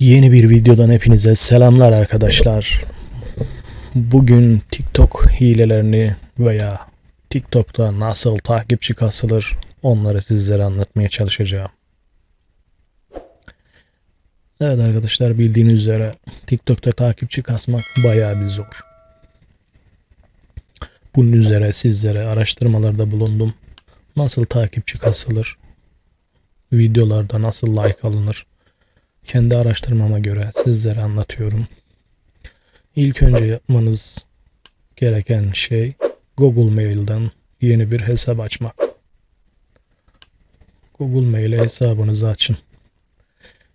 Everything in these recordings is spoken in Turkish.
Yeni bir videodan hepinize selamlar arkadaşlar. Bugün TikTok hilelerini veya TikTok'ta nasıl takipçi kasılır onları sizlere anlatmaya çalışacağım. Evet arkadaşlar bildiğiniz üzere TikTok'ta takipçi kasmak bayağı bir zor. Bunun üzere sizlere araştırmalarda bulundum. Nasıl takipçi kasılır? Videolarda nasıl like alınır? Kendi araştırmama göre sizlere anlatıyorum. İlk önce yapmanız gereken şey Google Mail'den yeni bir hesap açmak. Google Mail hesabınızı açın.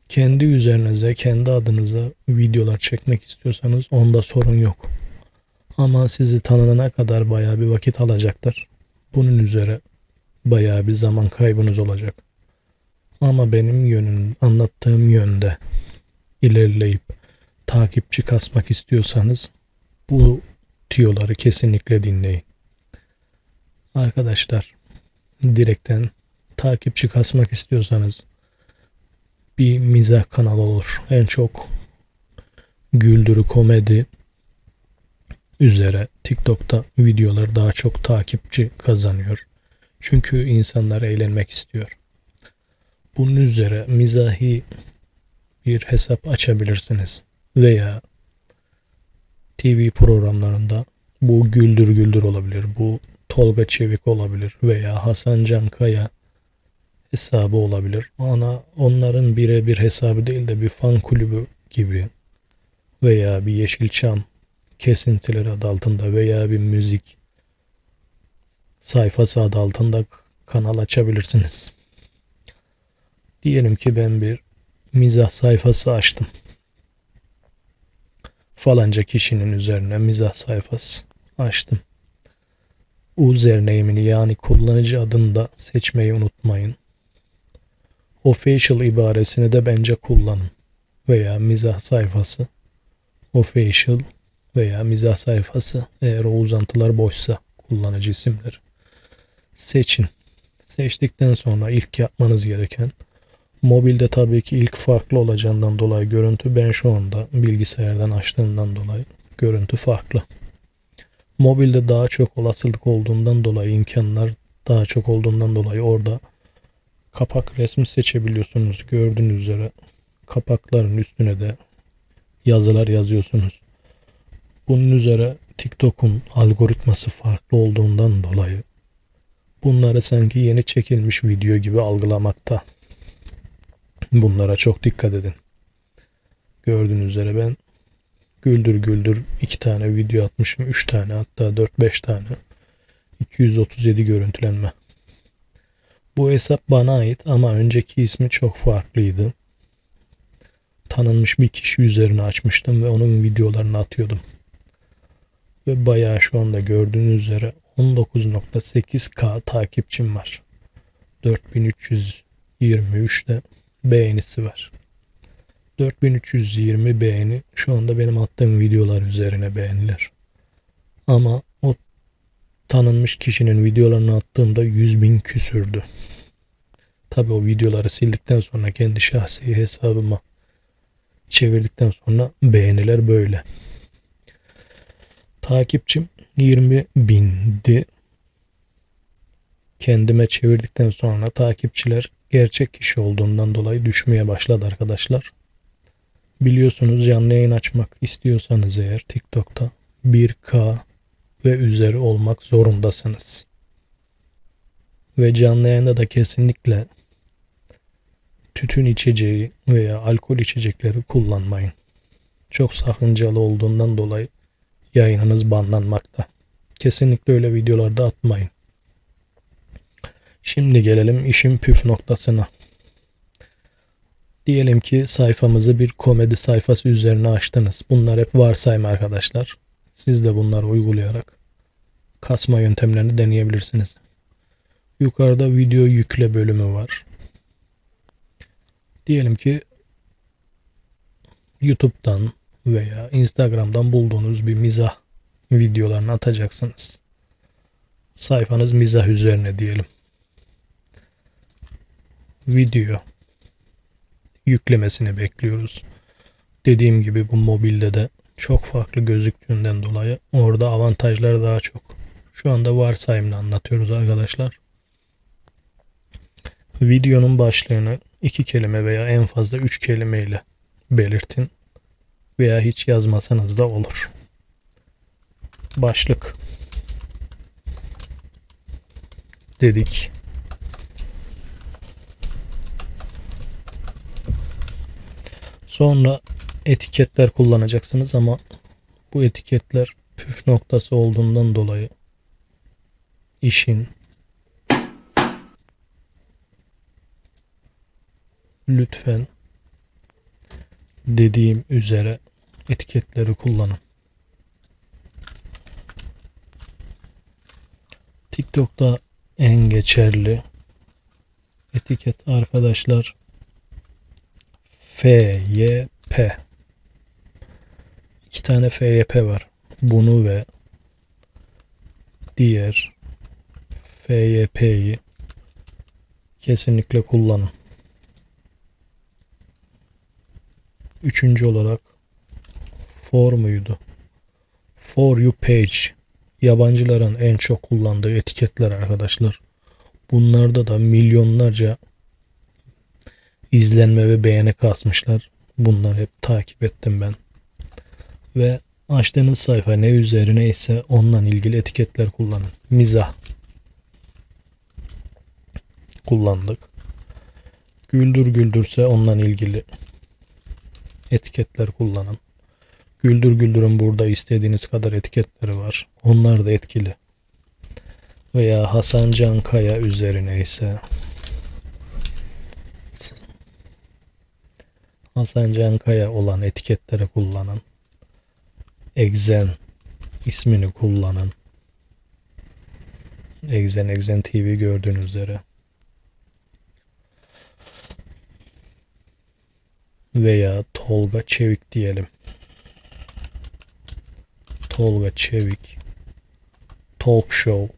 Kendi üzerinize, kendi adınıza videolar çekmek istiyorsanız onda sorun yok. Ama sizi tanınana kadar bayağı bir vakit alacaktır. Bunun üzere bayağı bir zaman kaybınız olacak. Ama benim yönüm, anlattığım yönde ilerleyip takipçi kasmak istiyorsanız bu tüyoları kesinlikle dinleyin. Arkadaşlar direkten takipçi kasmak istiyorsanız bir mizah kanalı olur. En çok güldürü komedi üzere TikTok'ta videolar daha çok takipçi kazanıyor. Çünkü insanlar eğlenmek istiyor. Bunun üzere mizahi bir hesap açabilirsiniz. Veya TV programlarında bu Güldür Güldür olabilir. Bu Tolga Çevik olabilir. Veya Hasan Cankaya hesabı olabilir. Ana onların birebir hesabı değil de bir fan kulübü gibi veya bir Yeşilçam kesintileri adı altında veya bir müzik sayfası adı altında kanal açabilirsiniz. Diyelim ki ben bir mizah sayfası açtım. Falanca kişinin üzerine mizah sayfası açtım. Usernameni yani kullanıcı adını da seçmeyi unutmayın. Official ibaresini de bence kullanın. Veya mizah sayfası. Official veya mizah sayfası eğer o uzantılar boşsa kullanıcı isimleri. Seçin. Seçtikten sonra ilk yapmanız gereken Mobilde tabii ki ilk farklı olacağından dolayı görüntü ben şu anda bilgisayardan açtığımdan dolayı görüntü farklı. Mobilde daha çok olasılık olduğundan dolayı imkanlar daha çok olduğundan dolayı orada kapak resmi seçebiliyorsunuz. Gördüğünüz üzere kapakların üstüne de yazılar yazıyorsunuz. Bunun üzere TikTok'un algoritması farklı olduğundan dolayı bunları sanki yeni çekilmiş video gibi algılamakta. Bunlara çok dikkat edin. Gördüğünüz üzere ben güldür güldür iki tane video atmışım. Üç tane hatta 4-5 tane. 237 görüntülenme. Bu hesap bana ait ama önceki ismi çok farklıydı. Tanınmış bir kişi üzerine açmıştım ve onun videolarını atıyordum. Ve bayağı şu anda gördüğünüz üzere 19.8k takipçim var. 4323'te beğenisi var. 4320 beğeni şu anda benim attığım videolar üzerine beğenilir. Ama o tanınmış kişinin videolarını attığımda 100 bin küsürdü. Tabi o videoları sildikten sonra kendi şahsi hesabıma çevirdikten sonra beğeniler böyle. Takipçim 20 bindi. Kendime çevirdikten sonra takipçiler gerçek kişi olduğundan dolayı düşmeye başladı arkadaşlar. Biliyorsunuz canlı yayın açmak istiyorsanız eğer TikTok'ta 1K ve üzeri olmak zorundasınız. Ve canlı yayında da kesinlikle tütün içeceği veya alkol içecekleri kullanmayın. Çok sakıncalı olduğundan dolayı yayınınız banlanmakta. Kesinlikle öyle videolarda atmayın. Şimdi gelelim işin püf noktasına. Diyelim ki sayfamızı bir komedi sayfası üzerine açtınız. Bunlar hep varsayma arkadaşlar. Siz de bunları uygulayarak kasma yöntemlerini deneyebilirsiniz. Yukarıda video yükle bölümü var. Diyelim ki YouTube'dan veya Instagram'dan bulduğunuz bir mizah videolarını atacaksınız. Sayfanız mizah üzerine diyelim video yüklemesini bekliyoruz. dediğim gibi bu mobilde de çok farklı gözüktüğünden dolayı orada avantajlar daha çok. Şu anda varsayımla anlatıyoruz arkadaşlar. Videonun başlığını iki kelime veya en fazla üç kelimeyle belirtin veya hiç yazmasanız da olur. Başlık dedik. Sonra etiketler kullanacaksınız ama bu etiketler püf noktası olduğundan dolayı işin lütfen dediğim üzere etiketleri kullanın. TikTok'ta en geçerli etiket arkadaşlar FYP. İki tane FYP var. Bunu ve diğer FYP'yi kesinlikle kullanın. Üçüncü olarak for muydu? For you page. Yabancıların en çok kullandığı etiketler arkadaşlar. Bunlarda da milyonlarca izlenme ve beğeni kasmışlar. Bunları hep takip ettim ben. Ve açtığınız sayfa ne üzerine ise ondan ilgili etiketler kullanın. Mizah kullandık. Güldür güldürse ondan ilgili etiketler kullanın. Güldür güldürün burada istediğiniz kadar etiketleri var. Onlar da etkili. Veya Hasan Can Kaya üzerine ise Hasan Can Kaya olan etiketleri kullanın. Exen ismini kullanın. Exen Exen TV gördüğünüz üzere. Veya Tolga Çevik diyelim. Tolga Çevik. Talk show.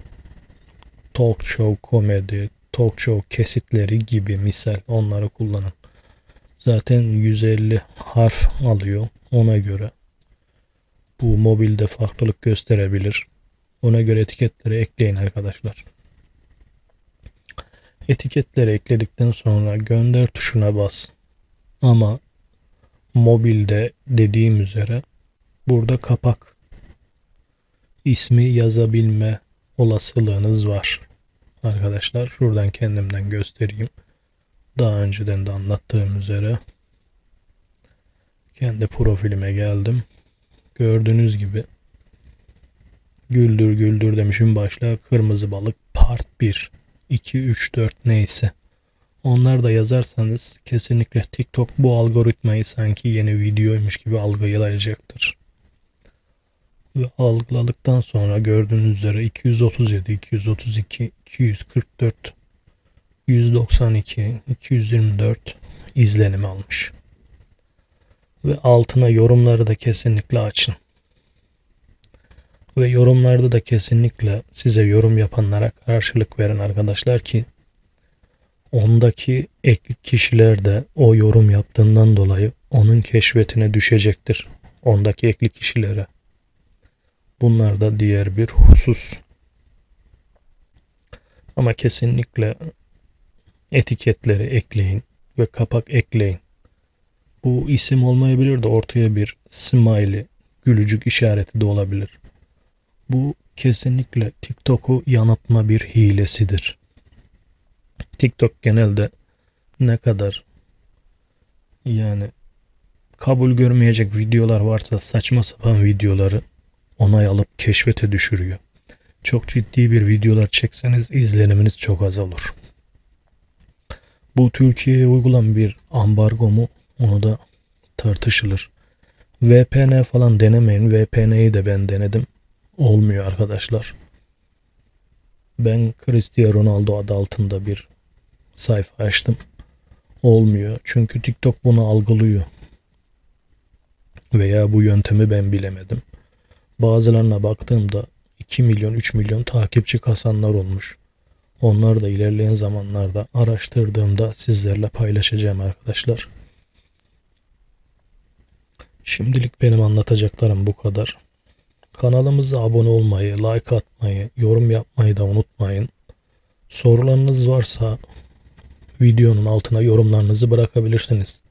Talk show komedi. Talk show kesitleri gibi misal onları kullanın. Zaten 150 harf alıyor ona göre. Bu mobilde farklılık gösterebilir. Ona göre etiketleri ekleyin arkadaşlar. Etiketleri ekledikten sonra gönder tuşuna bas. Ama mobilde dediğim üzere burada kapak ismi yazabilme olasılığınız var. Arkadaşlar şuradan kendimden göstereyim. Daha önceden de anlattığım üzere kendi profilime geldim. Gördüğünüz gibi güldür güldür demişim başlığa kırmızı balık part 1 2 3 4 neyse. Onlar da yazarsanız kesinlikle TikTok bu algoritmayı sanki yeni videoymuş gibi algılayacaktır. Ve algıladıktan sonra gördüğünüz üzere 237, 232, 244 192, 224 izlenim almış. Ve altına yorumları da kesinlikle açın. Ve yorumlarda da kesinlikle size yorum yapanlara karşılık verin arkadaşlar ki ondaki eklik kişiler de o yorum yaptığından dolayı onun keşfetine düşecektir. Ondaki eklik kişilere. Bunlar da diğer bir husus. Ama kesinlikle etiketleri ekleyin ve kapak ekleyin. Bu isim olmayabilir de ortaya bir smiley, gülücük işareti de olabilir. Bu kesinlikle TikTok'u yanıltma bir hilesidir. TikTok genelde ne kadar yani kabul görmeyecek videolar varsa saçma sapan videoları onay alıp keşfete düşürüyor. Çok ciddi bir videolar çekseniz izleniminiz çok az olur. Bu Türkiye'ye uygulan bir ambargo mu onu da tartışılır. VPN falan denemeyin. VPN'yi de ben denedim. Olmuyor arkadaşlar. Ben Cristiano Ronaldo adı altında bir sayfa açtım. Olmuyor. Çünkü TikTok bunu algılıyor. Veya bu yöntemi ben bilemedim. Bazılarına baktığımda 2 milyon 3 milyon takipçi kasanlar olmuş. Onları da ilerleyen zamanlarda araştırdığımda sizlerle paylaşacağım arkadaşlar. Şimdilik benim anlatacaklarım bu kadar. Kanalımıza abone olmayı, like atmayı, yorum yapmayı da unutmayın. Sorularınız varsa videonun altına yorumlarınızı bırakabilirsiniz.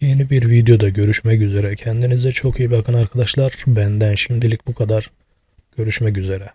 Yeni bir videoda görüşmek üzere. Kendinize çok iyi bakın arkadaşlar. Benden şimdilik bu kadar. Görüşmek üzere.